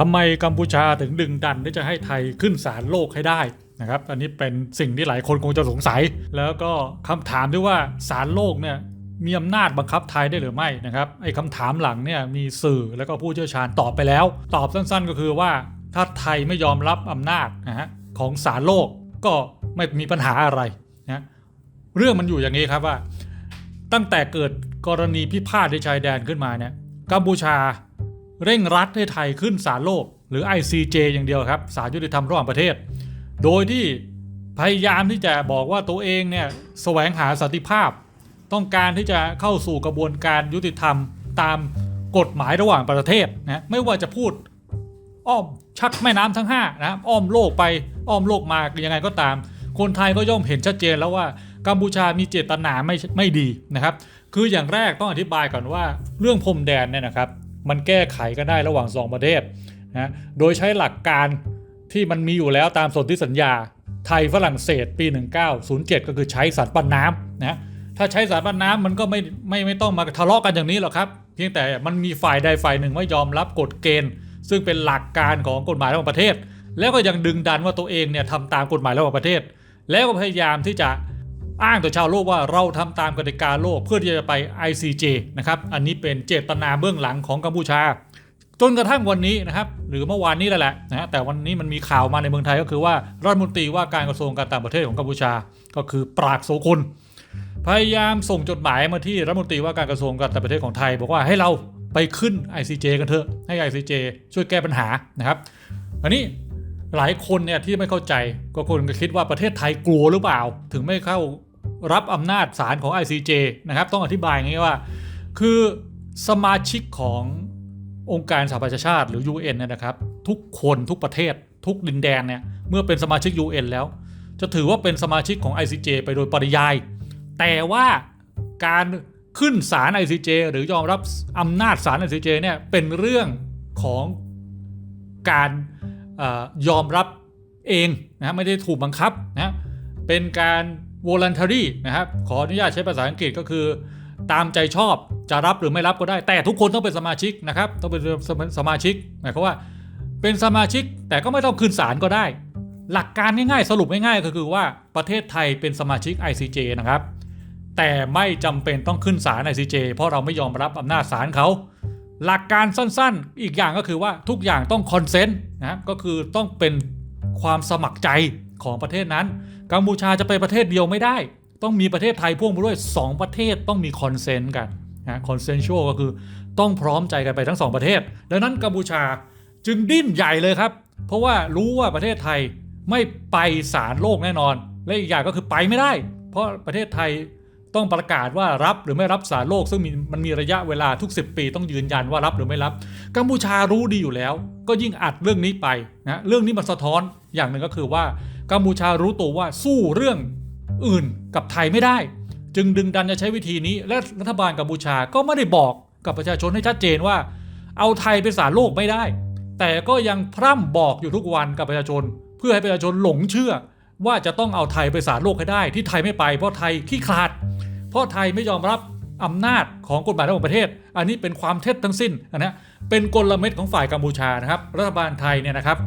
ทำไมกัมพูชาถึงดึงดันที่จะให้ไทยขึ้นศาลโลกให้ได้นะครับ อันนี้เป็นสิ่งที่หลายคนคงจะสงสัย แล้วก็คำถามที่ว่าศาลโลกเนี่ยมีอำนาจบังคับไทยได้หรือไม่นะครับไอ้คำถามหลังเนี่ยมีสื่อแล้วก็ผู้เชี่ยวชาญตอบไปแล้ว ตอบสั้นๆ ก็คือว่าถ้าไทยไม่ยอมรับอำนาจนะฮะของศาลโลกก็ไม่มีปัญหาอะไรนะเรื่องมันอยู่อย่างนี้ครับว่า ตั้งแต่เกิดกรณีพิพาทในชายแดนขึ้นมาเนี่ยกัมพูชา เร่งรัดให้ไทยขึ้นศาลโลก หรือ ICJ อย่างเดียวครับศาลยุติธรรมระหว่างประเทศ โดยที่พยายามที่จะบอกว่าตัวเองเนี่ยแสวงหาสันติภาพ ต้องการที่จะเข้าสู่กระบวนการยุติธรรมตามกฎหมายระหว่างประเทศนะไม่ว่าจะพูดอ้อมชักแม่น้ำทั้ง5นะอ้อมโลกไปอ้อมโลกมายังไงก็ตาม คนไทยก็ย่อมเห็นชัดเจนแล้วว่ากัมพูชามีเจตนาไม่ไม่ดีนะครับ คืออย่างแรกต้องอธิบายก่อนว่าเรื่องพรมแดนเนี่ยนะครับ มันแก้ไขกันได้ระหว่างสองประเทศนะโดยใช้หลักการที่มันมีอยู่แล้วตามสนธิสัญญาไทยฝรั่งเศสปี 1907 ก็คือใช้สารปั้นน้ำนะถ้าใช้สารปั้นน้ำมันก็ไม่ไม่ไม่ต้องมาทะเลาะกันอย่างนี้หรอกครับ เพียงแต่มันมีฝ่ายใดฝ่ายหนึ่งไม่ยอมรับกฎเกณฑ์ ซึ่งเป็นหลักการของกฎหมายระหว่างประเทศ แล้วก็ยังดึงดันว่าตัวเองเนี่ยทำตามกฎหมายระหว่างประเทศ แล้วก็พยายามที่จะ อ้างต่อชาวโลกว่าเราทำตามกติกาโลกเพื่อที่จะไป ICJ นะครับอันนี้เป็นเจตนาเบื้องหลังของกัมพูชา จนกระทั่งวันนี้นะครับหรือเมื่อวานนี้แหละนะฮะแต่วันนี้มันมีข่าวมาในเมืองไทยก็คือว่ารัฐมนตรีว่าการกระทรวงการต่างประเทศของกัมพูชา ก็คือปรากโสคุณพยายามส่งจดหมายมาที่รัฐมนตรีว่าการกระทรวงการต่างประเทศของไทย บอกว่าให้เราไปขึ้น ICJ กันเถอะให้ ICJ ช่วยแก้ปัญหานะครับ อันนี้หลายคนเนี่ยที่ไม่เข้าใจก็คนก็คิดว่าประเทศไทยกลัวหรือเปล่า ถึงไม่เข้า รับอำนาจศาลของ ICJ นะครับ ต้องอธิบายงี้ว่า คือสมาชิกขององค์การสหประชาชาติหรือ UN เนี่ยนะครับ ทุกคนทุกประเทศ ทุกดินแดนเนี่ยเมื่อเป็นสมาชิก UN แล้ว จะถือว่าเป็นสมาชิกของ ICJ ไปโดยปริยาย แต่ว่าการขึ้นศาล ICJ หรือยอมรับอำนาจศาล ICJ เนี่ยเป็นเรื่องของการอยอมรับเองนะไม่ได้ถูกบังคับนะเป็นการ voluntary นะครับ ขออนุญาตใช้ภาษาอังกฤษก็คือ ตามใจชอบจะรับหรือไม่รับก็ได้ แต่ทุกคนต้องเป็นสมาชิกนะครับ ต้องเป็นสมาชิกหมายความว่า เป็นสมาชิกแต่ก็ไม่ต้องขึ้นศาลก็ได้ หลักการง่ายๆ สรุปง่ายๆก็คือว่าประเทศไทยเป็นสมาชิก ICJ นะครับ แต่ไม่จำเป็นต้องขึ้นศาล ICJ เพราะเราไม่ยอมรับอำนาจศาลเขาหลักการสั้นๆ อีกอย่างก็คือว่าทุกอย่างต้องคอนเซนต์นะครับก็คือต้องเป็นความสมัครใจของประเทศนั้น กัมพูชาจะไปประเทศเดียวไม่ได้ ต้องมีประเทศไทยพ่วงมาด้วย 2 ประเทศต้องมีคอนเซนต์กันนะคอนเซนช a ลก็คือต้องพร้อมใจกันไปทั้ง 2 ประเทศ ดังนั้นกัมพูชาจึงดิ้นใหญ่เลยครับ เพราะว่ารู้ว่าประเทศไทยไม่ไปศาลโลกแน่นอน และอีกอย่างก็คือไปไม่ได้ เพราะประเทศไทยต้องประกาศว่ารับหรือไม่รับสารโลก ซึ่งม,มันมีระยะเวลาทุก 10 ปีต้องยืนยันว่ารับหรือไม่รับ กัมพูชารู้ดีอยู่แล้ว ก็ยิ่งอัดเรื่องนี้ไปนะเรื่องนี้มันสะท้อนอย่างหนึ่งก็คือว่า กัมพูชารู้ตัวว่าสู้เรื่องอื่นกับไทยไม่ได้ จึงดึงดันจะใช้วิธีนี้ และรัฐบาลกัมพูชาก็ไม่ได้บอกกับประชาชนให้ชัดเจนว่า เอาไทยเป็นสารโลกไม่ได้ แต่ก็ยังพร่ำบอกอยู่ทุกวันกับประชาชน เพื่อให้ประชาชนหลงเชื่อ ว่าจะต้องเอาไทยไปสารโลกให้ได้ ที่ไทยไม่ไปเพราะไทยขี้ขลาด เพราะไทยไม่ยอมรับอำนาจของกฎหมายระหว่างประเทศ อันนี้เป็นความเท็จทั้งสิ้นนะเป็นกลเม็ดของฝ่ายกัมพูชานะครับ รัฐบาลไทยเนี่ยนะครับ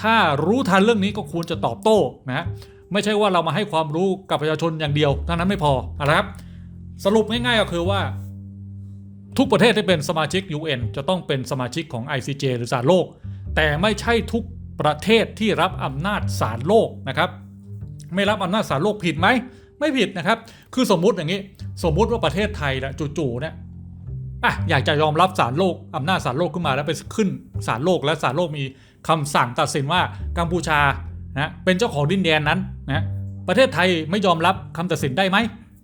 ถ้ารู้ทันเรื่องนี้ก็ควรจะตอบโต้นะไม่ใช่ว่าเรามาให้ความรู้กับประชาชนอย่างเดียวเท่านั้นไม่พอนะครับ สรุปง่ายๆก็คือว่า ทุกประเทศที่เป็นสมาชิก UN จะต้องเป็นสมาชิกของ ICJ หรือศาลโลก แต่ไม่ใช่ทุกประเทศที่รับอำนาจศาลโลกนะครับ ไม่รับอำนาจศาลโลกผิดไหมไม่ผิดนะครับ คือสมมุติอย่างนี้ สมมุติว่าประเทศไทยนะจู่ๆเนี่ยอะอยากจะยอมรับศาลโลกอำนาจศาลโลกขึ้นมาแล้วไปขึ้นศาลโลกและศาลโลกมี คำสั่งตัดสินว่ากัมพูชานะเป็นเจ้าของดินแดนนั้นนะประเทศไทยไม่ยอมรับคำตัดสินได้ไหม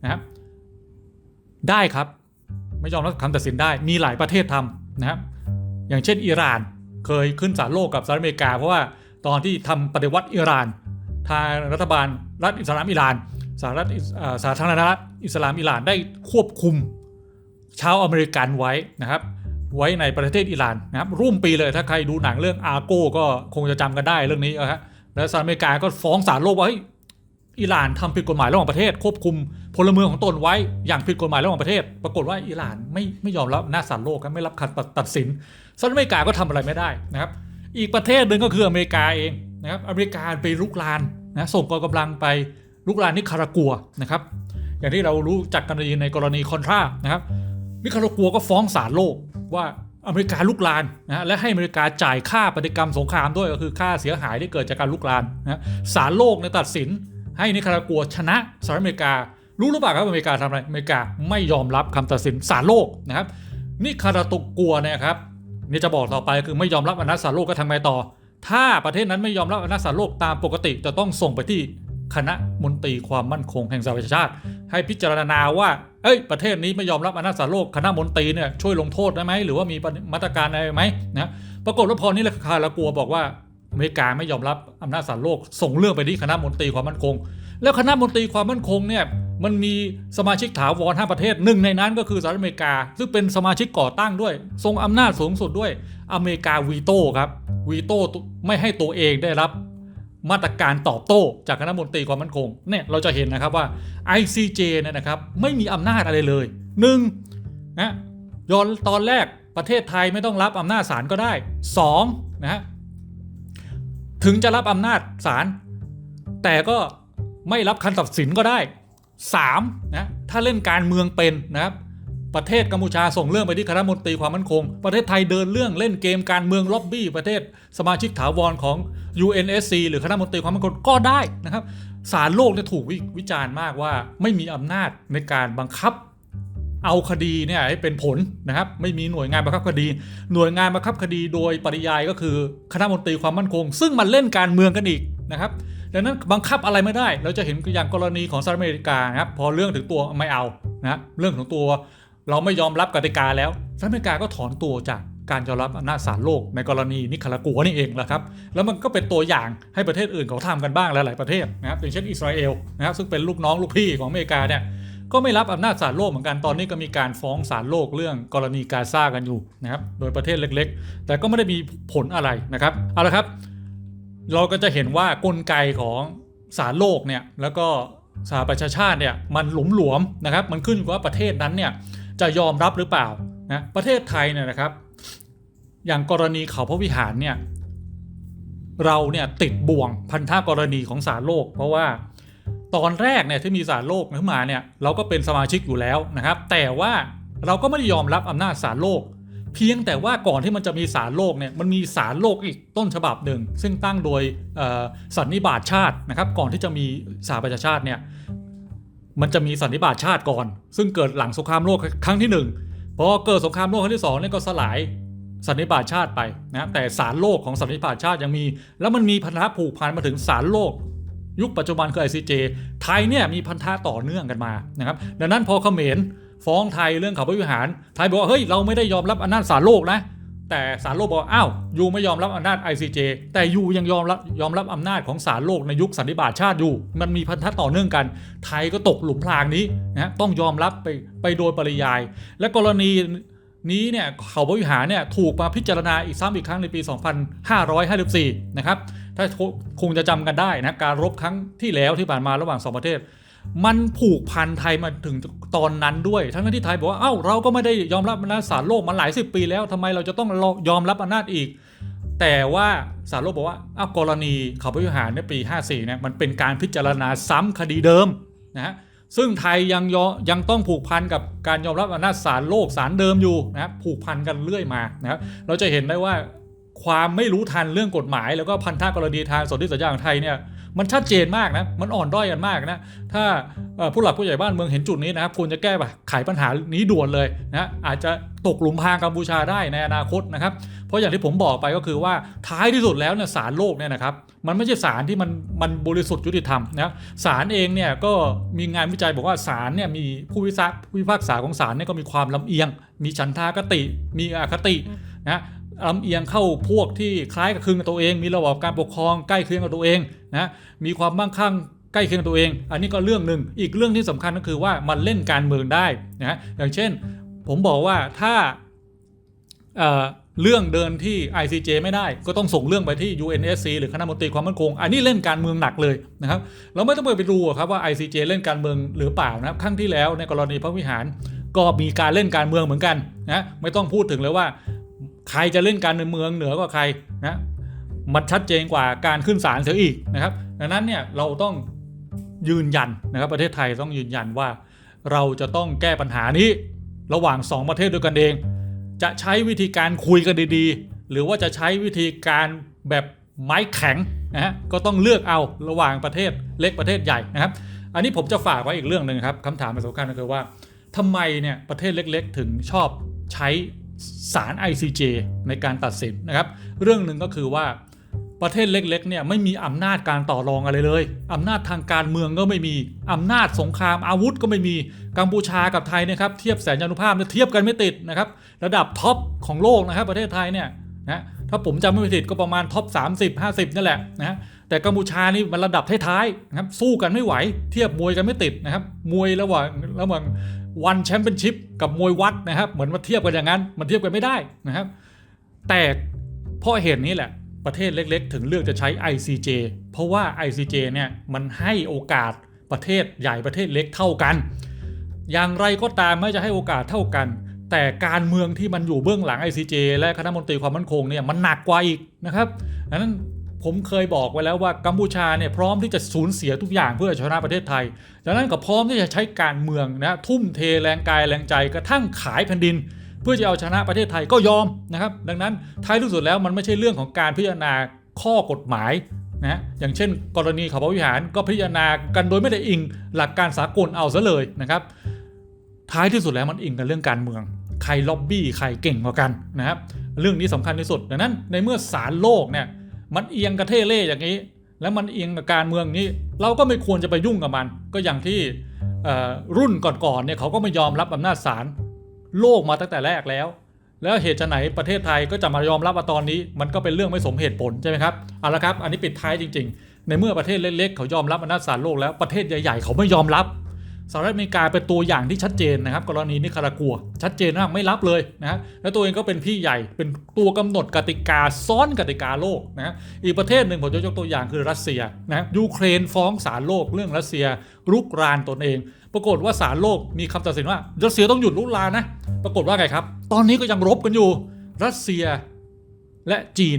นะครับได้ครับ ไม่ยอมรับคำตัดสินได้มีหลายประเทศทำนะครับอย่างเช่นอิหร่านเคยขึ้นศาลโลกกับสหรัฐอเมริกา เพราะว่าตอนที่ทำปฏิวัติอิหร่าน ทางรัฐบาลรัฐอิสลามอิหร่านสหรัฐสาธารณรัฐอิสลามอิหร่านได้ควบคุมชาวอเมริกันไว้นะครับ ไว้ในประเทศอิหร่านนะครับร่วมปีเลยถ้าใครดูหนังเรื่องอาโก้ก็คงจะจำกันได้เรื่องนี้นะฮะแล้วสหรัฐอเมริกาก็ฟ้องศาลโลกว่าเฮ้ยอิหร่านทำผิดกฎหมายระหว่างประเทศ ควบคุมพลเมืองของตนไว้อย่างผิดกฎหมายระหว่างประเทศ ปรากฏว่าอิหร่านไม่ไม่ยอมรับหน้าศาลโลกครับไม่รับคำตัดสินสหรัฐอเมริกาก็ทำอะไรไม่ได้นะครับ อีกประเทศหนึ่งก็คืออเมริกาเองนะครับอเมริกาไปลุกลานนะส่งกองกำลังไปลุกลานนิคารากัวนะครับอย่างที่เรารู้จักกันในกรณีคอนทรานะครับนิคารากัวก็ฟ้องศาลโลก ว่าอเมริกาลุกลานนะและให้อเมริกาจ่ายค่าปฏิกรรมสงครามด้วยก็คือค่าเสียหายที่เกิดจากการลุกลานนะศาลโลกในตัดสิน ให้นิคารากัวชนะสหรัฐอเมริกา รู้หรือเปล่าครับอเมริกาทำอะไรอเมริกาไม่ยอมรับคำตัดสินศาลโลกนะครับนิคาราตกัวเนี่ยครับนี่จะบอกต่อไปคือไม่ยอมรับอำนาจศาลโลกก็ทำไงต่อ ถ้าประเทศนั้นไม่ยอมรับอำนาจศาลโลกตามปกติจะต้องส่งไปที่ คณะมนตรีความมั่นคงแห่งสหประชาชาติ ให้พิจารณาว่า เอ้ย ประเทศนี้ไม่ยอมรับอำนาจศาลโลก คณะมนตรีเนี่ยช่วยลงโทษได้ไหม หรือว่ามีมาตรการอะไรไหมนะ ปรากฏว่าพอนี่แหละคารากัวบอกว่าอเมริกาไม่ยอมรับอำนาจศาลโลก ส่งเรื่องไปที่คณะมนตรีความมั่นคง แล้วคณะมนตรีความมั่นคงเนี่ย มันมีสมาชิกถาวรห้าประเทศหนึ่งในนั้นก็คือสหรัฐอเมริกา ซึ่งเป็นสมาชิกก่อตั้งด้วย ทรงอำนาจสูงสุดด้วย อเมริกาวีโต้ครับ วีโต้ไม่ให้ตัวเองได้รับ มาตรการตอบโต้จากคณะมนตรีความมั่นคงเนี่ยเราจะเห็นนะครับว่า ICJ เนี่ยนะครับไม่มีอำนาจอะไรเลยหนึ่งนะย้อนตอนแรกประเทศไทยไม่ต้องรับอำนาจศาลก็ได้สองนะฮะถึงจะรับอำนาจศาลแต่ก็ไม่รับคำตัดสินก็ได้สามนะถ้าเล่นการเมืองเป็นนะครับ ประเทศกัมพูชาส่งเรื่องไปที่คณะมนตรีความมั่นคง ประเทศไทยเดินเรื่องเล่นเกมการเมืองล็อบบี้ประเทศสมาชิกถาวรของ UNSC หรือคณะมนตรีความมั่นคงก็ได้นะครับศาลโลกเนี่ยถูกววิจารณ์มากว่าไม่มีอำนาจในการบังคับ เอาคดีเนี่ยให้เป็นผลนะครับ ไม่มีหน่วยงานบังคับคดี หน่วยงานบังคับคดีโดยปริยายก็คือคณะมนตรีความมั่นคง ซึ่งมันเล่นการเมืองกันอีกนะครับดังนั้นบังคับอะไรไม่ได้ เราจะเห็นอย่างกรณีของสหรัฐอเมริกานะครับพอเรื่องถึงตัวไม่เอานะเรื่องของตัว เราไม่ยอมรับกติกาแล้วสหรัฐอเมริกาก็ถอนตัวจากการยอมรับอำนาจศาลโลกในกรณีนิคารากัวนี่เองแหละครับ แล้วมันก็เป็นตัวอย่างให้ประเทศอื่นเขาทำกันบ้างหลาย ๆ ประเทศนะครับอย่างเช่นอิสราเอลนะครับซึ่งเป็นลูกน้องลูกพี่ของอเมริกาเนี่ยก็ไม่รับอำนาจศาลโลกเหมือนกันตอนนี้ก็มีการฟ้องศาลโลกเรื่องกรณีกาซากันอยู่นะครับโดยประเทศเล็ก ๆ แต่ก็ไม่ได้มีผลอะไรนะครับเอาละครับ เราก็จะเห็นว่ากลไกของศาลโลกเนี่ยแล้วก็สหประชาชาติเนี่ยมันหลุมหลวมนะครับมันขึ้นอยู่กับว่าประเทศนั้นเนี่ย จะยอมรับหรือเปล่านะประเทศไทยเนี่ยนะครับ อย่างกรณีเขาพระวิหารเนี่ยเราเนี่ยติดบ่วงพันธะกรณีของศาลโลก เพราะว่าตอนแรกเนี่ยที่มีศาลโลกขึ้นมาเนี่ยเราก็เป็นสมาชิกอยู่แล้วนะครับ แต่ว่าเราก็ไม่ได้ยอมรับอำนาจศาลโลก เพียงแต่ว่าก่อนที่มันจะมีศาลโลกเนี่ยมันมีศาลโลกอีกต้นฉบับหนึ่ง ซึ่งตั้งโดยสันนิบาตชาตินะครับ ก่อนที่จะมีสหประชาชาติเนี่ย มันจะมีสันนิบาตชาติก่อน ซึ่งเกิดหลังสงครามโลกครั้งที่หนึ่งพอเกิดสงครามโลกครั้งที่สองเนี่ยก็สลายสันนิบาตชาติไปนะแต่ศาลโลกของสันนิบาตชาติยังมี แล้วมันมีพันธะผูกพันมาถึงศาลโลก ยุคปัจจุบันคือ ICJ ไทยเนี่ยมีพันธะต่อเนื่องกันมานะครับดังนั้นพอเขมรฟ้องไทยเรื่องเขาพระวิหารไทยบอกว่าเฮ้ยเราไม่ได้ยอมรับอำนาจศาลโลกนะ แต่ศาลโลกบอกอ้าวยูไม่ยอมรับอำนาจ ICJ แต่ยูยังยอมรับยอมรับอำนาจของศาลโลกในยุคสันนิบาตชาติอยู่ มันมีพันธะต่อเนื่องกัน ไทยก็ตกหลุมพรางนี้นะต้องยอมรับไปไปโดยปริยาย และกรณีนี้เนี่ยเขาพระวิหารเนี่ยถูกมาพิจารณาอีกซ้ำอีกครั้งในปี 2554 นะครับ ถ้าคงจะจำกันได้นะการรบครั้งที่แล้วที่ผ่านมาระหว่างสองประเทศ มันผูกพันไทยมาถึงตอนนั้นด้วย ทั้งที่ไทยบอกว่า เอ้า เราก็ไม่ได้ยอมรับอำนาจศาลโลกมาหลายสิบปีแล้วทำไมเราจะต้องยอมรับอำนาจอีก แต่ว่าศาลโลกบอกว่าอ้าวกรณีเขาพระวิหารในปี 54เนี่ยมันเป็นการพิจารณาซ้ำคดีเดิมนะฮะซึ่งไทยยังยอยังต้องผูกพันกับการยอมรับอำนาจศาลโลกศาลเดิมอยู่นะผูกพันกันเรื่อยมานะครับเราจะเห็นได้ว่าความไม่รู้ทันเรื่องกฎหมาย แล้วก็พันธะกรณีทางสนธิสัญญาของไทยเนี่ย มันชัดเจนมากนะ มันอ่อนด้อยกันมากนะ ถ้าผู้หลักผู้ใหญ่บ้านเมืองเห็นจุดนี้นะครับควรจะแก้ไขปัญหานี้ด่วนเลยนะอาจจะตกหลุมพรางกัมพูชาได้ในอนาคตนะครับ เพราะอย่างที่ผมบอกไปก็คือว่าท้ายที่สุดแล้วเนี่ยศาลโลกเนี่ยนะครับมันไม่ใช่ศาลที่มันมันบริสุทธิ์ยุติธรรมนะศาลเองเนี่ยก็มีงานวิจัยบอกว่าศาลเนี่ยมีผู้พิพากษาผู้พิพากษาของศาลเนี่ยก็มีความลำเอียง มีฉันทากติ มีอคตินะ ลำเอียงเข้าพวกที่คล้ายกับคลึงกับตัวเอง มีระบอบการปกครองใกล้เคียงกับตัวเองนะมีความมั่งคั่งใกล้เคียงกับตัวเอง อันนี้ก็เรื่องหนึ่งอีกเรื่องที่สำคัญก็คือว่ามันเล่นการเมืองได้นะอย่างเช่น ผมบอกว่าถ้าเเรื่องเดินที่ ICJ ไม่ได้ก็ต้องส่งเรื่องไปที่ UNSC หรือคณะมนตรีความมั่นคง อันนี้เล่นการเมืองหนักเลยนะครับเราไม่ต้องไปดูครับว่า ICJ เล่นการเมืองหรือเปล่านะครับครั้งที่แล้วในกรณีพระวิหารก็มีการเล่นการเมืองเหมือนกันนะไม่ต้องพูดถึงเลยว่า ใครจะเล่นการเมืองเหนือกว่าใครนะมันชัดเจนกว่าการขึ้นศาลเสียอีกนะครับ ดังนั้นเนี่ยเราต้องยืนยันนะครับประเทศไทยต้องยืนยันว่า เราจะต้องแก้ปัญหานี้ระหว่างสองประเทศด้วยกันเอง จะใช้วิธีการคุยกันดีๆ หรือว่าจะใช้วิธีการแบบไม้แข็งนะฮะก็ต้องเลือกเอาระหว่างประเทศเล็กประเทศใหญ่นะครับ อันนี้ผมจะฝากไว้อีกเรื่องหนึ่งครับคำถามสำคัญก็คือว่าทำไมเนี่ยประเทศเล็ก ๆ ถึงชอบใช้ ศาล ICJ ในการตัดสินนะครับ เรื่องหนึ่งก็คือว่าประเทศเล็กๆเนี่ยไม่มีอำนาจการต่อรองอะไรเลย อำนาจทางการเมืองก็ไม่มี อำนาจสงครามอาวุธก็ไม่มี กัมพูชากับไทยนะครับเทียบแสนยานุภาพเนี่ยเทียบกันไม่ติดนะครับ ระดับท็อปของโลกนะครับประเทศไทยเนี่ยนะถ้าผมจำไม่ผิดก็ประมาณท็อป 30 50นั่นแหละนะแต่กัมพูชานี่มันระดับท้ายๆนะครับสู้กันไม่ไหว เทียบมวยกันไม่ติดนะครับมวยระหว่างระหว่าง วันแชมเปี้ยนชิพกับมวยวัดนะครับ เหมือนมาเทียบกันอย่างนั้น มันเทียบกันไม่ได้นะครับ แต่เพราะเหตุนี้แหละประเทศเล็กๆ ถึงเลือกจะใช้ ICJ เพราะว่า ICJ เนี่ยมันให้โอกาสประเทศใหญ่ประเทศเล็กเท่ากัน อย่างไรก็ตามไม่จะให้โอกาสเท่ากัน แต่การเมืองที่มันอยู่เบื้องหลัง ICJ และคณะมนตรีความมั่นคงเนี่ยมันหนักกว่าอีกนะครับดังนั้น ผมเคยบอกไว้แล้วว่ากัมพูชาเนี่ยพร้อมที่จะสูญเสียทุกอย่างเพื่อชนะประเทศไทยดังนั้นก็พร้อมที่จะใช้การเมืองนะทุ่มเทแรงกายแรงใจกระทั่งขายแผ่นดิน เพื่อจะเอาชนะประเทศไทยก็ยอมนะครับ ดังนั้นท้ายที่สุดแล้วมันไม่ใช่เรื่องของการพิจารณาข้อกฎหมายนะอย่างเช่น กรณีขาพระวิหารก็พิจารณากันโดยไม่ได้อิงหลักการสากลเอาซะเลยนะครับ ท้ายที่สุดแล้วมันอิงกันเรื่องการเมือง ใครล็อบบี้ใครเก่งกว่ากันนะครับเรื่องนี้สำคัญที่สุดดังนั้นในเมื่อศาลโลกเนี่ย มันเอียงกระเทเล่อย่างนี้ แล้วมันเอียงกับการเมืองนี้ เราก็ไม่ควรจะไปยุ่งกับมัน ก็อย่างที่รุ่นก่อนๆเนี่ยเขาก็ไม่ยอมรับอำนาจศาลโลกมาตั้งแต่แรกแล้ว แล้วเหตุไฉนประเทศไทยก็จะมายอมรับว่าตอนนี้ มันก็เป็นเรื่องไม่สมเหตุผลใช่ไหมครับเอาละครับ อันนี้ปิดท้ายจริง ๆ ในเมื่อประเทศเล็กๆเขายอมรับอำนาจศาลโลกแล้วประเทศใหญ่ๆเขาไม่ยอมรับ สหรัฐอเมริกาเป็นตัวอย่างที่ชัดเจนนะครับกรณีนิคารากัว ชัดเจนมากไม่รับเลยนะฮะแล้วตัวเองก็เป็นพี่ใหญ่เป็นตัวกำหนดกติกาซ้อนกติกาโลกนะอีกประเทศหนึ่งผมจะยกตัวอย่างคือรัสเซียนะยูเครนฟ้องศาลโลกเรื่องรัสเซียรุกรานตนเอง ปรากฏว่าศาลโลกมีคำตัดสินว่ารัสเซียต้องหยุดรุกรานนะปรากฏว่าไงครับ ตอนนี้ก็ยังรบกันอยู่รัสเซียและจีน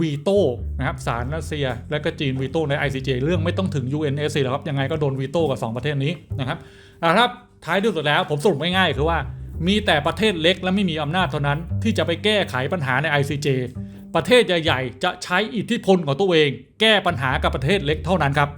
วีโต้นะครับสารรัสเซีย และก็จีนวีโต้ใน ICJ เรื่องไม่ต้องถึง UNSC แล้วครับ ยังไงก็โดนวีโต้กับสองประเทศนี้นะครับเอาละครับท้ายที่สุดแล้วผมสรุปง่ายๆคือว่ามีแต่ประเทศเล็กและไม่มีอำนาจเท่านั้น ที่จะไปแก้ไขปัญหาใน ICJ ประเทศใหญ่ๆ จะใช้อิทธิพลของตัวเอง แก้ปัญหากับประเทศเล็กเท่านั้นครับ